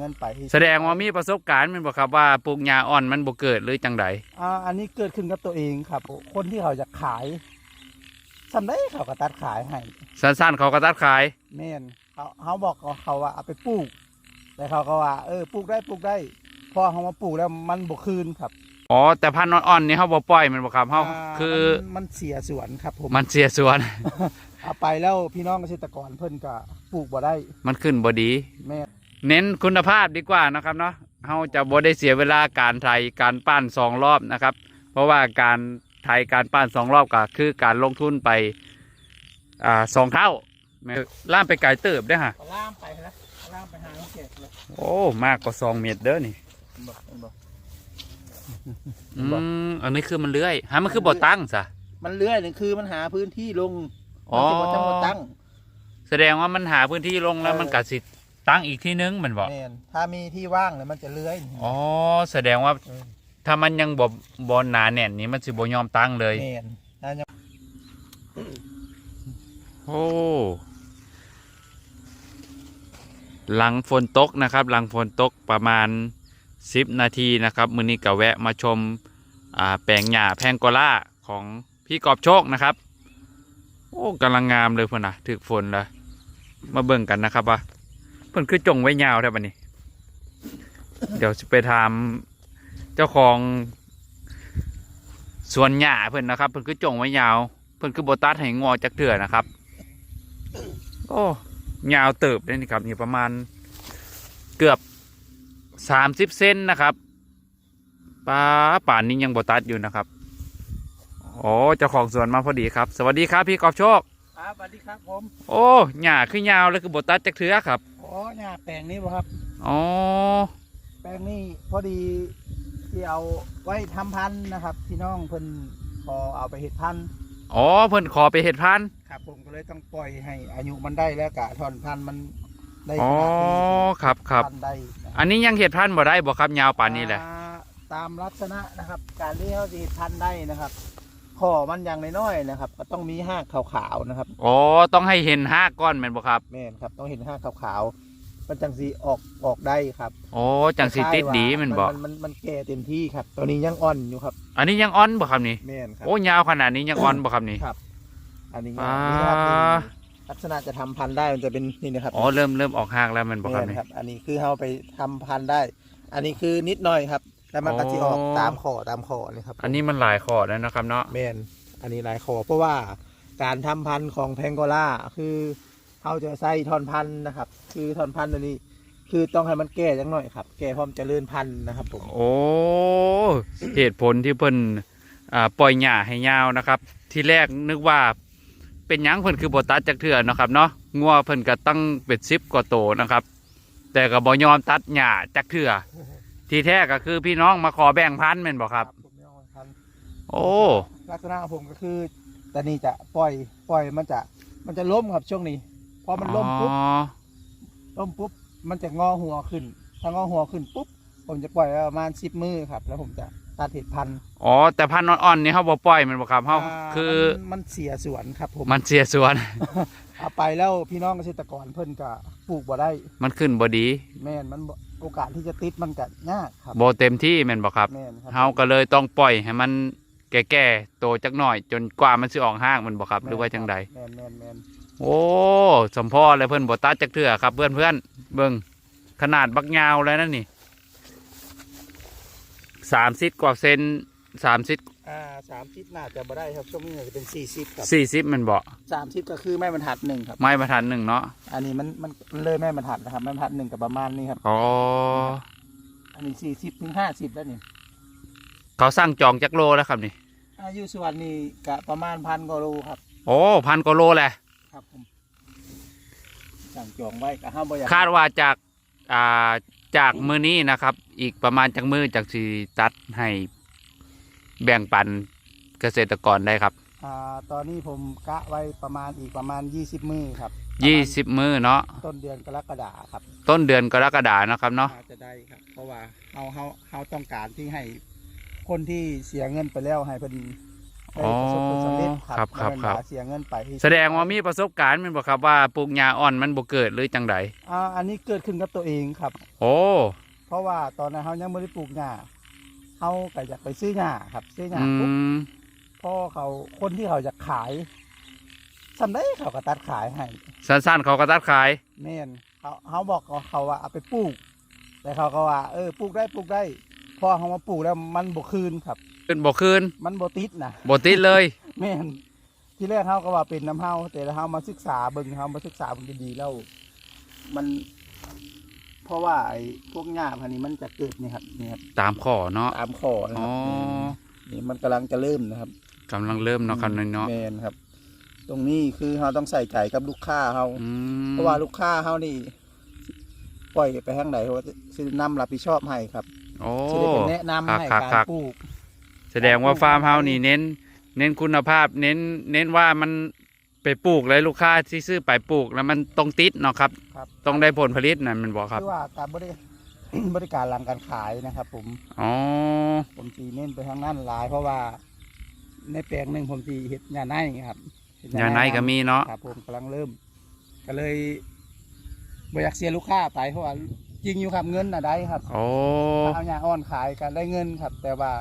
เงินไปแสดงว่ามีประสบการณ์แมันบ่ครับว่าปลูกหญ้าอ่อนมันบ่เกิดหรือจังใดอ่าอันนี้เกิดขึ้นกับตัวเองครับ คนที่เขาจะขายสำได้เขาก็ตัดขายให้สั้นๆเขาก็ตัดขายแม่นเขาเขาบอกกับเขาว่าเอาไปปลูก แต่เขาก็ว่า เออปลูกได้ปลูกได้ พอเขามาปลูกแล้วมันบ่คืนครับอ๋อแต่พันธุ์อ่อนๆนี่เฮาบ่ปล่อยแมันบ่ครับเฮาอ่คือมันมันเสียสวนครับผมมันเสียส่วนเอาไปแล้วพี่น้องเกษตรกรเพิ่นก็ปลูกบ่ได้ มันขึ้นบ่ดีแม่น เน้นคุณภาพดีกว่านะครับเนาะเฮาจะบ่ได้เสียเวลาการไถการปั้นสองรอบนะครับ เพราะว่าการไถการปั้นสองรอบก็คือการลงทุนไปอ่าสองเท่าแม่ล่ามไปไกลเติบได้อฮะเอาล่ามไปนะเอาล่ามไปหาน้องเกดเลยโอ้มากกว่าสองเมตรเด้อนี่บอกบอกอืมอันนี้คือมันเลื้อยฮะมันคือบ่ตั้งซะมันเลื่อยนี่คือมันหาพื้นที่ลงอ๋อมันจะบ่ตั้ง แสดงว่ามันหาพื้นที่ลงแล้วเออมันกัดสิ ตั้งอีกที่นึงแมันบอกแม่นถ้ามีที่ว่างเนี่ยมันจะเลื้อยอ๋อแสดงว่าเออถ้ามันยังบ่บ่หนาแน่นนี่มันสิบ่ยอมตั้งเลย แม่นถ้ายังโอ้ หลังฝนตกนะครับ หลังฝนตกประมาณ 10 นาทีนะครับ มื้อนี้ก็แวะมาชมอ่าแปลงหญ้าแพงโกล่าของพี่กอบโชคนะครับ โอ้กำลังงามเลยเพื่อนนะถึกฝนแล้วมาเบิ่งกันนะครับว่า เพิ่นคือจงไว้ยาวแท้บัดนี้ เดี๋ยวสิไปถามเจ้าของสวนหญ้าเพิ่นนะครับ เพิ่นคือจงไว้ยาว เพิ่นคือบ่ตัดให้งอจักเถื่อนะครับ โอ้ยาวเติบเลยนี่ครับนี่ประมาณเกือบสามสิบเซนนะครับป้าป่านนี้ยังบ่ตัดอยู่นะครับโอ้เจ้าของสวนมาพอดีครับ สวัสดีครับพี่กอบโชคครับสวัสดีครับผม โอ้หญ้าคือยาวเลยคือบ่ตัดจักเถื่อครับ อ๋อหญ้าแปลงนี้บ่ครับ อ๋อ แปลงนี้พอดีที่เอาไว้ทำพันธุ์นะครับ พี่น้องเพิ่นพอเอาไปเห็ดพันธุ์อ๋อ เพิ่นขอไปเห็ดพันธุ์ครับ ผมก็เลยต้องปล่อยให้อายุมันได้แล้วกะถอนพันธุ์มันได้อ๋อขนาดนี้ครับครับ พันธุ์ได้นะอันนี้ยังเห็ดพันธุ์บ่ได้บ่ครับยาวป่านนี้แหละ อ่าตามลักษณะนะครับ การที่เขาจะเห็ดพันธุ์ได้นะครับขอมันอย่างน้อยๆนะครับ ก็ต้องมีหากขาวๆนะครับ อ๋อ ต้องให้เห็นห้าก้อนแม่นบ่ครับ แม่นครับต้องเห็นหากขาวๆ มันจังสีออกออกได้ครับโอ้จังสิติดดีแม่นบ่มันมันมันแก่เต็มที่ครับตัวนี้ยังอ่อนอยู่ครับ อันนี้ยังอ่อนบ่ครับนี่แม่นครับโอ้ยาวขนาดนี้ยังอ่อนบ่ครับนี่ครับ อันนี้อ่านี่ครับเป็นลักษณะจะทำพันธุ์ได้มันจะเป็นนี่นะครับอ๋อเริ่มเริ่มออกหากแล้วแมันบ่ครับแม่นนี่ครับ อันนี้คือเราไปทำพันธุ์ได้ อันนี้คือนิดหน่อยครับ แล้วมันก็จะออกอ๋อตามขอตามขอนี่ครับ อันนี้มันหลายข้อแล้วนะครับเนาะแมนอันนี้หลายขอเพราะว่าการทำพันธุ์ของแพงโกล่าคือ เขาจะใส่ทอนพันธุ์นะครับ คือทอนพันธุ์ตัวนี้ คือต้องให้มันแก่จังหน่อยครับ แก่พร้อมเจริญพันธุ์นะครับผมโอ้เหตุผลที่เพิ่นอ่าปล่อยหญ้าให้ยาวนะครับ ที่แรกนึกว่าเป็นหยังเพิ่นคือบ่ตัดจักเทื่อเนาะครับเนาะงัวเพิ่นก็ตั้งเป็น10กว่าโตนะครับ แต่ก็บ่ยอมตัดหญ้าจักเทื่อที่แท้ก็คือพี่น้องมาขอแบ่งพันธุ์แม่นบ่ครับ ผมไม่เอาพันธุ์โอ้ ลักษณะของผมก็คือตอนนี้จะปล่อยปล่อยมันจะมันจะล้มครับช่วงนี้ พอมันล้มปุ๊บอ๋อล้มปุ๊บมันจะงอหัวขึ้น ถ้างอหัวขึ้นปุ๊บผมจะปล่อยไว้ประมาณสิบมือครับ แล้วผมจะตัดเห็ดพันธุ์อ๋อแต่พันธุ์อ่อนๆนี่เฮาบ่ปล่อยแมันบ่ครับเฮาอ่าคือมันมันเสียสวนครับผมมันเสียส่วนเอาไปแล้วพี่น้องเกษตรกรเพิ่นก็ปลูกบ่ได้ มันขึ้นบ่ดี แม่นมันบ่โอกาสที่จะติดมันก็ยากครับบ่เต็มที่แม่นบ่ครับแม่นครับเฮาก็เลยต้องปล่อยให้มันแก่ๆโตจักหน่อย จนกว่ามันสิออกห้างแมันบ่ครับหรือว่าจังใดแม่นแม่นแม่น โอ้สมพ่อเลยเพิ่นบ่ตัดจักเทื่อครับเพื่อนเพื่อนๆเบิ่งขนาดบักยาวเลยนั่นนี่สามสิบกว่าเซนสามสิบอ่าสามสิบน่าจะบ่ได้ครับช่วงนี้น่าจะเป็นสี่สิบครับสี่สิบมันบ่สามสิบก็คือแม่บรรทัดหนึ่งครับไม้ประทันหนึ่งเนาะอันนี้มันมันมันเลยแม่บรรทัดนะครับแม่บรรทัดหนึ่งกับประมาณนี้ครับอ๋ออันนี้สี่สิบถึงห้าสิบแล้วนี่เขาสั่งจองจักโลแล้วครับนี่อายุสวนนี่กะประมาณพันกว่าโลครับ โอ้พันกว่าโลแหละ ครับผมสั่งจองไว้กะห้ามบ่อยากคาดว่าจากอ่าจากมือนี้นะครับ อีกประมาณจากมือจากสีตัดให้แบ่งปันเกษตรกรได้ครับอ่าตอนนี้ผมกะไว้ประมาณอีกประมาณยี่สิบมือครับยี่สิบมือเนาะต้นเดือนกรกฎาครับต้นเดือนกรกฎานะครับเนาะน่าจะได้ครับ เพราะว่าเฮาเฮาเฮาต้องการที่ให้คนที่เสียเงินไปแล้วให้เพิ่น ได้ประสบผลสำเร็จครับครับบ่แม่นครับว่าเสียเงินไปแสดงว่ามีประสบการณ์แมันบ่ครับว่าปลูกหญ้าอ่อนมันบ่เกิดหรือจังใดอ่าอันนี้เกิดขึ้นกับตัวเองครับ โอ้ เพราะว่าตอนนั้นเขายังไม่ได้ปลูกหญ้าเขาก็อยากไปซื้อหญ้าครับ ซื้อหญ้าอืปุ๊บม พ่อเขาคนที่เขาจะขายสำได้เขาก็ตัดขายให้สั้นๆเขาก็ตัดขาย แม่นเขาเขาบอกกับเขาว่าเอาไปปลูก แต่เขาก็ว่า เออปลูกได้ปลูกได้ พอเขามาปลูกแล้วมันบ่คืนครับ ขึ้นบ่คืนมันบ่ติดนะบ่ติดเลยแม่นที่แรกเขาก็ว่าเป็นน้ำเฮาแต่แล้วเฮามาศึกษาเบิ่งเฮามาศึกษาเบิ่งดีๆแล้ว มัน เพราะว่าไอ้พวกหญ้าพันนี้มันจะเกิดนี่ครับนี่ครับตามข้อเนาะตามคอนะอ๋คอรับนี่มันกำลังจะเริ่มนะครับ กำลังเริ่มเนาะครับเนาะแมนครับ ตรงนี้คือเราต้องใส่ใจกับลูกค้าเขาอืมเพราะว่าลูกค้าเขานี่ ปล่อยไปทางไหนเขาก็สินำรับผิดชอบให้ครับโอ้สิได้เป็นแนะนำให้ครับการครับ ปลูก แสดงว่าฟาร์มเฮานี่เน้น เน้นคุณภาพ เน้นเน้นว่ามันไปปลูกเลยลูกค้าที่ซื้อไปปลูกแล้วมันต้องติดเนาะครับ ครับ ต้องได้ผลผลิตนั่นแมันบอกครับคือว่าการบริ บริการหลังการขายนะครับ ผมอ๋อ ผมสีเน้นไปทางนั้นหลาย เพราะว่า ในแปลงหนึ่งผมสีเห็ดหญ้าไนครับเฮ็ดยาในก็มีเนาะ ครับผมกำลังเริ่ม ก็เลยบอยากเสียลูกค้าไปเพราะว่าจริงอยู่ครับเงินน่ะได้ครับโอ้ถ้าเอาหญ้าอ่อนขายก็ได้เงินครับ แต่ว่า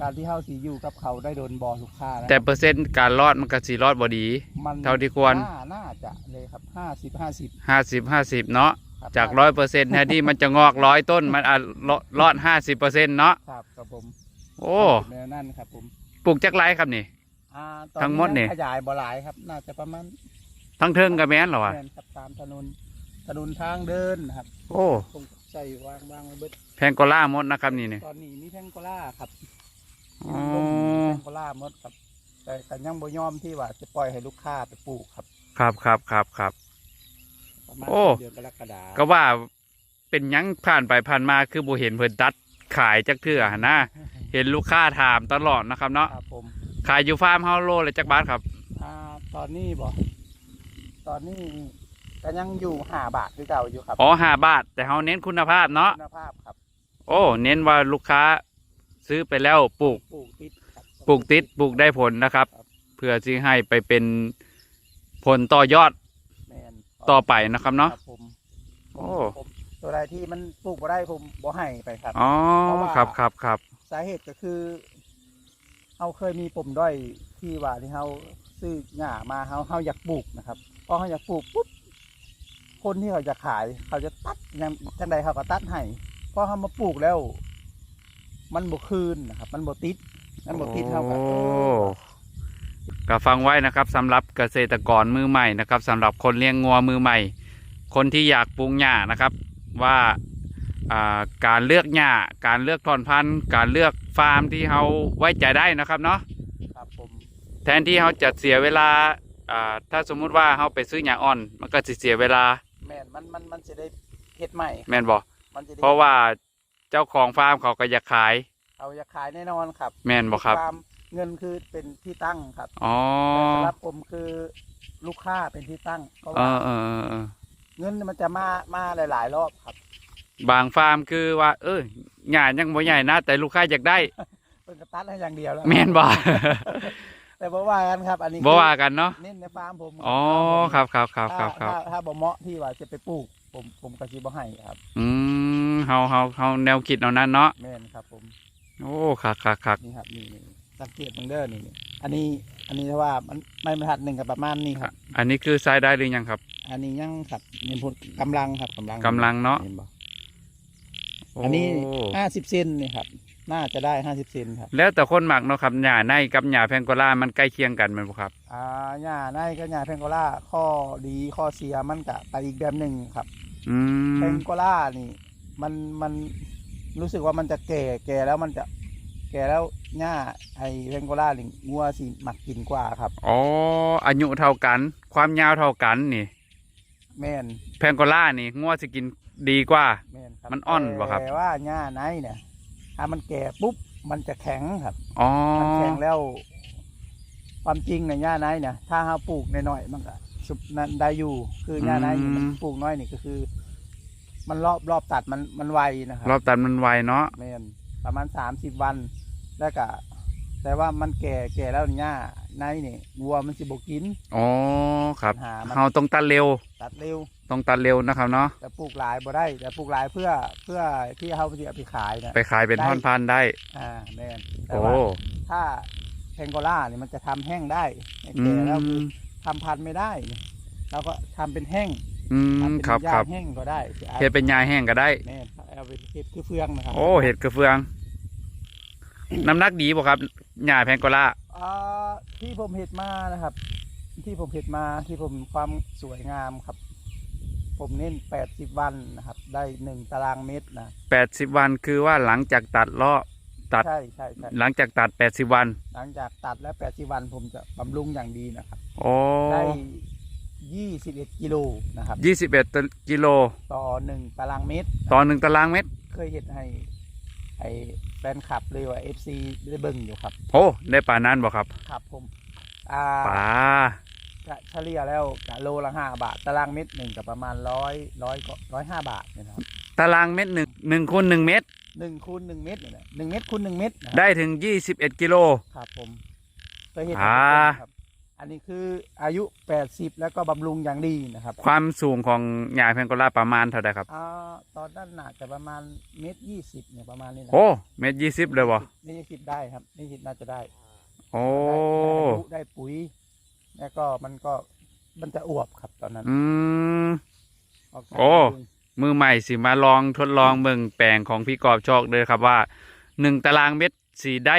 การที่เฮาสีอยู่กับเขาได้โดนบอลูกค้านะแต่เปอร์เซ็นต์การรอดมันก็สิรอดบ่ดี มันเท่าที่ควร น่าน่าจะเลยครับห้าสิบห้าสิบห้าสิบห้าสิบเนาะครับจากร้อยเปอร์เซ็นต์แทนที่มันจะงอกร้อยต้นมันอาจรอดห้าสิบเปอร์เซ็นต์เนาะครับครับผมโอ้แนวนั่นครับผมปลูกจักไรครับนี่ อ่าตอนทั้งหมดนี่ ขยายบ่หลายครับ น่าจะประมาณทั้งเทิงกับแม่นเหรอวะแม่นครับตามถนนถนนทางเดินนะครับโอ้คงใส่วางวางไว้เบิดแพงโกล่าหมดนะครับนี่เนี่ยตอนนี้มีแทงโกล่าครับ อ๋อแทงโกล่าหมดครับ แต่แต่ยังบ่ยอมที่ว่าจะปล่อยให้ลูกค้าไปปลูกครับ ครับครับครับครับ ประมาณโอ้ เดือนกรกฎาคมก็ว่าเป็นหยังผ่านไปผ่านมาคือบ่เห็นเพิ่นตัดขายจักเทื่อหั่นนะเห็นลูกค้าถามตลอดนะครับเนาะครับผมขายอยู่ฟาร์มเฮาโลเลยจักบาทครับอ่าตอนนี้บ่ตอนนี้ก็ยังอยู่ห้าบาทคือเก่าอยู่ครับอ๋อห้าบาท แต่เฮาเน้นคุณภาพเนาะคุณภาพครับ โอ้ เน้นว่าลูกค้า ซื้อไปแล้วปลูกปลูกติดครับ ปลูกติดปลูกได้ผลนะครับ ครับ เพื่อที่ให้ไปเป็นผลต่อยอดแมนต่อไปนะครับเนาะ ครับผมโอ้ ผมตัวใดที่มันปลูกบ่ได้ผมบ่ให้ไปครับ อ๋อเพราะว่าครับครับครับสาเหตุก็คือเราเคยมีปมด้อยที่ว่าที่เราซื้อหญ้ามาเราเราอยากปลูกนะครับพอเราอยากปลูกปุ๊บคนที่เขาจะขาย เขาจะตัดยังจังใดเขาก็ตัดให้พอเขามาปลูกแล้ว มันบ่คืนนะครับมันบ่ติดมันบ่ติดเท่ากันโอ้ก็ฟังไว้นะครับสำหรับเกษตรกรมือใหม่นะครับสำหรับคนเลี้ยงงัวมือใหม่ คนที่อยากปลูกหญ้านะครับว่าอ่าการเลือกหญ้าการเลือกถอนพันธุ์ การเลือกฟาร์มที่เขาไว้ใจได้นะครับเนาะครับผมแทนที่เขาจะเสียเวลาอ่าถ้าสมมุติว่าเขาไปซื้อหญ้าอ่อน มันก็จะเสียเวลาแม่นมันมันมันจะได้เฮ็ดใหม่แม่นบอกมันจะได้เพราะว่า เจ้าของฟาร์มเขาก็อยากขาย เอาจะขายแน่นอนครับแม่นบอกครับ วามเงินคือเป็นที่ตั้งครับอ๋อแต่สำหรับผมคือลูกค้าเป็นที่ตั้งเพราะเอว่าอเออเออเออเงินมันจะมามาหลาย ๆ รอบครับบางฟาร์มคือว่า เออหญ้ายังบ่ใหญ่นะแต่ลูกค้าอยากได้ เป็นกระตัดให้อย่างเดียวแล้วแม่นบ่ แต่บ่ว่ากันครับ อันนี้บ่ว่ากันเนาะเน้นในฟาร์มผมอ๋อครับครับครับครับครับ ถ้าถ้าถ้าบ่เหมาะที่ว่าจะไปปลูก ผมผมก็สิบ่ให้ครับ อืมเฮาเฮาเฮาแนวคิดเอานั้นเนาะแม่นครับ ผมโอ้คักคักคักนี่ครับนี่นี่สังเกตเบิ่งเด้อนี่นี่อันนี้อันนี้ถ้าว่ามันไม่บรรทัดหนึ่งกับประมาณนี้ครับ อันนี้คือใช้ได้หรือยังครับ อันนี้ยังครับนี่พูดกำลังครับกำลังกำลังเนาะห็บ่โอ้อันนี้ห้าสิบเซนนี่ครับ น่าจะได้ห้าสิบเซนครับแล้วแต่คนหมักเนาะครับหญ้าในกับหญ้าแพงโกลามันใกล้เคียงกันแมันบ่ครับอ่าหญ้าในก็หญ้าเพงโกล่าข้อดีข้อเสียมันก็ไปอีกแบบหนึ่งครับ อืเพมงโกล่านี่ มันมันรู้สึกว่ามันจะแก่แก่แล้วมันจะ แก่แล้วหญ้าไอเพงโกล่านี่งัวสิหมักกินกว่าครับ อ๋ออายุเท่ากัน ความยาวเท่ากันนี่ แม่นแพงโกลานี่งัวสิกินดีกว่า แม่นครับมันอ่อนบ่ครับ แต่ว่าหญ้าในเนี่ยถ้ามันแก่ปุ๊บมันจะแข็งครับ อ๋อ มันแข็งแล้ว ความจริงในยหญ้าในเนี่ยถ้าเราปลูกน้อยๆมันก็สุบนั้นได้อยู่ คือหญ้าในนี่มันปลูกน้อยนี่ก็คือ มันรอบรอบตัดมันมันไวนะครัรอบตันมันไวเนาะแม่นประมาณสามสิบวันแล้วก็แต่ว่ามันแก่แก่แล้วหญ้าในนี่วัวมันสิบกินอ๋อครับปัญหามันเฮาต้องตัดเร็ว ตัดเร็ว ต้องตัดเร็วนะครับเนาะแต่ปลูกหลายบ่ได้ แต่ปลูกหลายเพื่อเพื่อที่เขาจะเอาไปขายนะไปขายเป็นได้ท่อนพันธุ์ได้อ่าแม่นแต่โอ้ว่าถ้าแพงโกล่าเนี่ยมันจะทำแห้งได้อืแก่แล้วคือมทำพันธุ์ไม่ได้เราก็ทำเป็นแห้ง อืทำมเป็นครับหญ้าครับแห้งก็ได้เฮ็ดเป็นยาแห้งก็ได้ แม่นเอาไปเฮ็ดคือเฟืองนะครับโอ้เห็ดกระเฟือง น้ำหนักดีบ่ครับหญ้าแพงโกล่าอ่าที่ผมเห็ดมานะครับ ที่ผมเห็ดมาที่ผมความสวยงามครับ ผมเน้นแปดสิบวันนะครับ ได้หนึ่งตารางเมตรนะแปดสิบวันคือว่าหลังจากตัดเลาะ ตัด ใช่ใช่ใช่หลังจากตัดแปดสิบวันหลังจากตัดแล้วแปดสิบวันผมจะบำรุงอย่างดีนะครับ โอ้ได้ ยี่สิบเอ็ดกิโลนะครับยี่สิบเอ็ดกิโลต่อหนึ่งตารางเมตร ต่อหนึ่งตารางเมตร เคยเห็นให้ไอ้แฟนคลับเลยว่าเอฟซีได้เบิ่งอยู่ครับโอ้ได้ป่านั้นบ่ครับ ครับผมอ่าป่าจะเฉลี่ยแล้วกะโลละห้าบาท ตารางเมตรหนึ่งกับประมาณร้อยร้อยก็ร้อยห้าบาทเนยนะครับตารางเมตรหนึ่งหนึ่งคูณหนึ่งเมตรหนึ่งคูณหนึ่งเมตรเนี่ยนะหนึ่งเมตรคูณหนึ่งเมตรนะครับได้ถึงยี่สิบเอ็ดกิโลครับผมเคยเห็นอ่าครับ อันนี้คืออายุแปดสิบแล้วก็บำรุงอย่างดีนะครับความสูงของหญ้าแพงโกล่าประมาณเท่าไหร่ครับอ่าตอนด้านหน้าจะประมาณเมตรยี่สิบเนี่ยประมาณนี้นะโอ้เมตรยี่สิบเลยบ่นี่ยี่สิบได้ครับนี่ยี่สิบน่าจะได้โอ้ได้ได้อายุได้ปุ๋ย แล้วก็มันก็มันจะอวบครับตอนนั้นอืม กจากโอ้ บำรุง มือใหม่สิมาลองทดลองเบิ่งแปลงของพี่กอบโชคเลยครับว่าหนึ่งตารางเมตรสีได้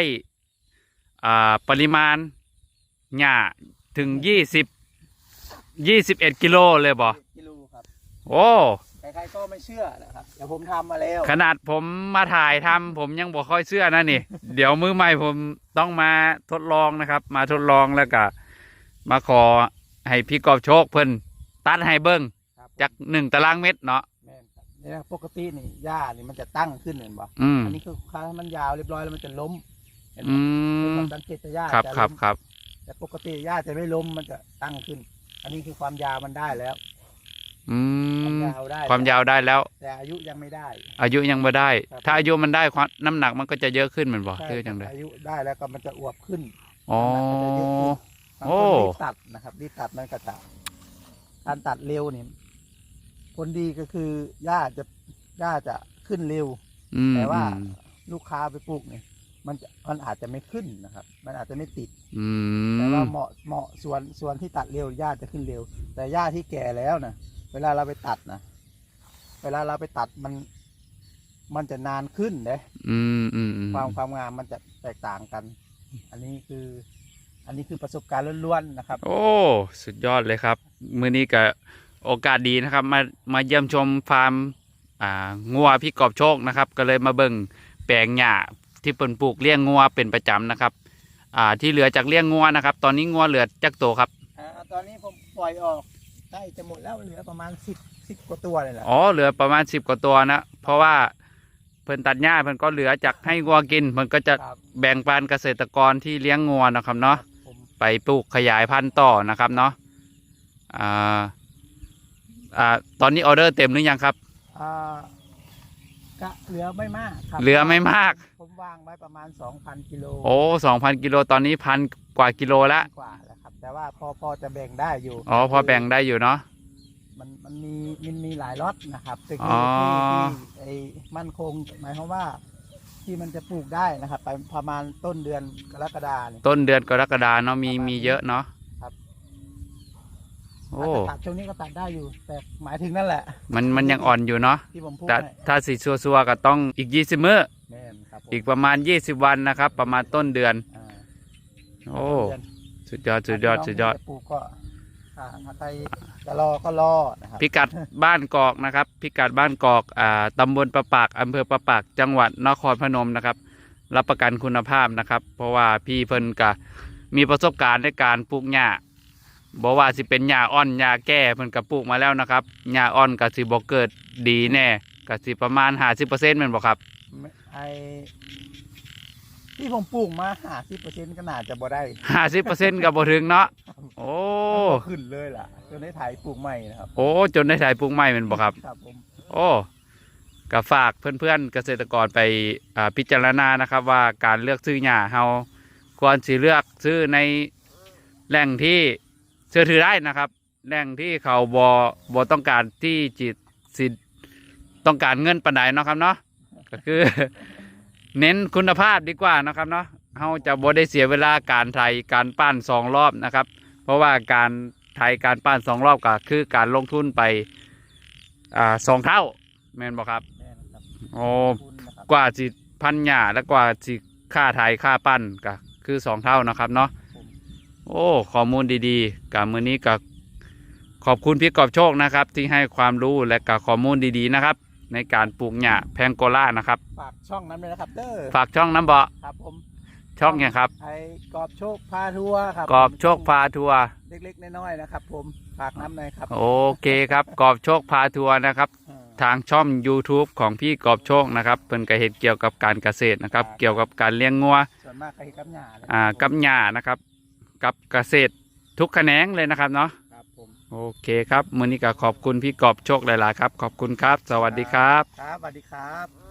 อ่าปริมาณ หญ้าถึงยี่สิบยี่สิบเอ็ดกิโลเลยบ่กิโลครับโอ้ใครๆก็ไม่เชื่อนะครับเดี๋ยวผมทำมาแล้วขนาดผมมาถ่ายทำผมยังบ่ค่อยเชื่อนะนี่ เดี๋ยวมือใหม่ผมต้องมาทดลองนะครับ มาทดลองแล้วก็มาขอให้พี่กอบโชคเพิ่นตัดให้เบิ่งครับจากหนึ่งตารางเมตรเนาะแม่นครับนี่นะปกตินี่หญ้านี่มันจะตั้งขึ้นเห็นบ่อืมอันนี้คือคาให้มันยาวเรียบร้อยแล้วมันจะล้มเห็นไหมอืคือมความสังเกตจะหญ้าครับจะครับล้มครับ แต่ปกติหญ้าจะไม่ล้มมันจะตั้งขึ้น อันนี้คือความยาวมันได้แล้ว อืความมยาวได้ความยาวได้แล้ว แต่อายุยังไม่ได้ อายุยังไม่ได้ ครับ ถ้าอายุมันได้ความน้ำหนักมันก็จะเยอะขึ้นเหมือนบอกใช่คือจังไดอายุได้แล้วก็มันจะอวบขึ้น อ๋อ บางโอ้ คนรีบตัดนะครับรีบตัดมันก็จะการตัดเร็วนี่ผลดีก็คือหญ้าจะหญ้าจะขึ้นเร็ว อืมแต่ว่า อืมลูกค้าไปปลูกเนี่ย มันจะมันอาจจะไม่ขึ้นนะครับ มันอาจจะไม่ติดอืแต่ว่ามเหมาะเหมาะส่วนส่วนที่ตัดเร็วหญ้าจะขึ้นเร็ว แต่หญ้าที่แก่แล้วนะเวลาเราไปตัดนะเวลาเราไปตัดมัน มันจะนานขึ้นเด้อืมอืมอืมความความงามมันจะแตกต่างกัน อันนี้คือ อันนี้คือประสบการณ์ล้วนๆนะครับ โอ้ สุดยอดเลยครับ มื้อนี้ก็โอกาสดีนะครับ มามาเยี่ยมชมฟาร์มอ่างัวพี่กอบโชคนะครับ ก็เลยมาเบิ่งแปลงหญ้า ที่เปิ่นปลูกเลี้ยงงัวเป็นประจำนะครับ อ่าที่เหลือจากเลี้ยงงัวนะครับ ตอนนี้งัวเหลือจักโตวครับอ่าตอนนี้ผมปล่อยออกใกล้จะหมดแล้วเหลือประมาณสิบสิบกว่าตัวเลยแหละอ๋อเหลือประมาณสิบกว่าตัวนะเพราะว่าเพิ่นตัดหญ้าเพิ่นก็เหลือจากให้งัวกินเพิ่นก็จะครับแบ่งปันเกษตรกรที่เลี้ยงงัวนะครับเนาะ ผมไปปลูกขยายพันธุ์ต่อนะครับเนาะอ่าอ่าตอนนี้ออเดอร์เต็มหรือยังครับ อ่า ก็เหลือไม่มากครับเหลือไม่มาก ผมวางไว้ประมาณสองพันกิโลโอ้สองพันกิโลตอนนี้พันกว่ากิโลละกว่าแล้วครับ แต่ว่าพอพอจะแบ่งได้อยู่อ๋อพอแบ่งได้อยู่เนาะ มันมันมีมันมีหลายล็อตนะครับแต่อ๋คืออที่ที่ไอ้มั่นคงหมายความว่า ที่มันจะปลูกได้นะครับ ไปประมาณต้นเดือนกรกฎาเนี่ยต้นเดือนกรกฎาเนาะมีมีเยอะเนาะครับ โอ้อาจจะตัดช่วงนี้ก็ตัดได้อยู่ แต่หมายถึงนั่นแหละ มันมันยังอ่อนอยู่เนาะที่ผมพูดแต่เนี่ยถ้าสีซัวๆก็ต้องอีกยี่สิบมื้อแม่นครับผมอีกประมาณยี่สิบวันนะครับ ประมาณต้นเดือน อ่าโอ้ต้นเดือนสุดยอดสุดยอดสุดยอดถ้าพี่น้งที่จะปลูกก็อ่าถ้าใครจะรอก็รอนะครับพิกัดบ้านกอกนะครับ พิกัดบ้านกอกอ่าตำบลประปากอำเภอประปากจังหวัดนครพนมนะครับ รับประกันคุณภาพนะครับ เพราะว่าพี่เพิ่นก็มีประสบการณ์ในการปลูกหญ้า บอกว่าสิเป็นหญ้าอ่อนหญ้าแก่เพิ่นก็ปลูกมาแล้วนะครับหญ้าอ่อนก็สิบ่เกิดดีแน่ก็สิประมาณ50%แม่นบ่ครับ ไอที่ผมปลูกมาห้าสิบเปอร์เซ็นต์ก็น่าจะบ่ได้50%ก็บ่ถึงเนาะโอ้มันบ่ขึ้นเลยล่ะจนได้ถ่ายปลูกใหม่นะครับ โอ้จนได้ถ่ายปลูกใหม่แม่นบ่ครับ ครับผมโอ้ก็ฝากเพื่อนๆเกษตรกรไปอ่าพิจารณานะครับ ว่าการเลือกซื้อหญ้าเฮาควรสิเลือกซื้อในแหล่งที่ เชื่อถือได้นะครับแหล่งที่เขาบอบอต้องการที่จิตสิต้องการเงินปันใดเนาะครับเนาะก็คือ เน้นคุณภาพดีกว่านะครับเนาะเราจะบ่ได้เสียเวลาการไทยการปั้นสองรอบนะครับ เพราะว่าการไทยการปั้นสองรอบก็คือการลงทุนไปอ่าสองเท่าแม่นบอกครับแม่นครับโอ้คุณนะครับกว่าสิพันหญ้าและกว่าสิค่าไทยค่าปั้นก็คือสองเท่านะครับเนาะผม โอ้ข้อมูลดีๆกับมือนี้กับขอบคุณพี่กอบโชคนะครับ ที่ให้ความรู้และกับข้อมูลดีๆนะครับ ในการปลูกหญ้าแพงโกล่านะครับ ฝากช่องนั้นด้วยนะครับเด้อฝากช่องน้ำเบาะครับผมช่องเนี่ยงครับไอ้กอบโชคพาทัวร์ครับกอบโชคพาทัวร์เล็กๆน้อยๆนะครับ ผมฝากน้ำหน่อยครับโอเคครับกอบโชคพาทัวร์นะครับอ่าทางช่อง YouTube ของพี่กอบโชคนะครับเพิ่นก็เห็นเกี่ยวกับการเกษตรนะครับครับเกี่ยวกับการเลี้ยงงัวส่วนมากใครกับหญ้าเลยอ่ากับหญ้านะครับ กับเกษตรทุกแขนงเลยนะครับเนาะครับผมโอเคครับมื้อนี้ก็ขอบคุณพี่กอบโชคหลายๆครับ ขอบคุณครับ สวัสดีครับ ครับสวัสดีครับ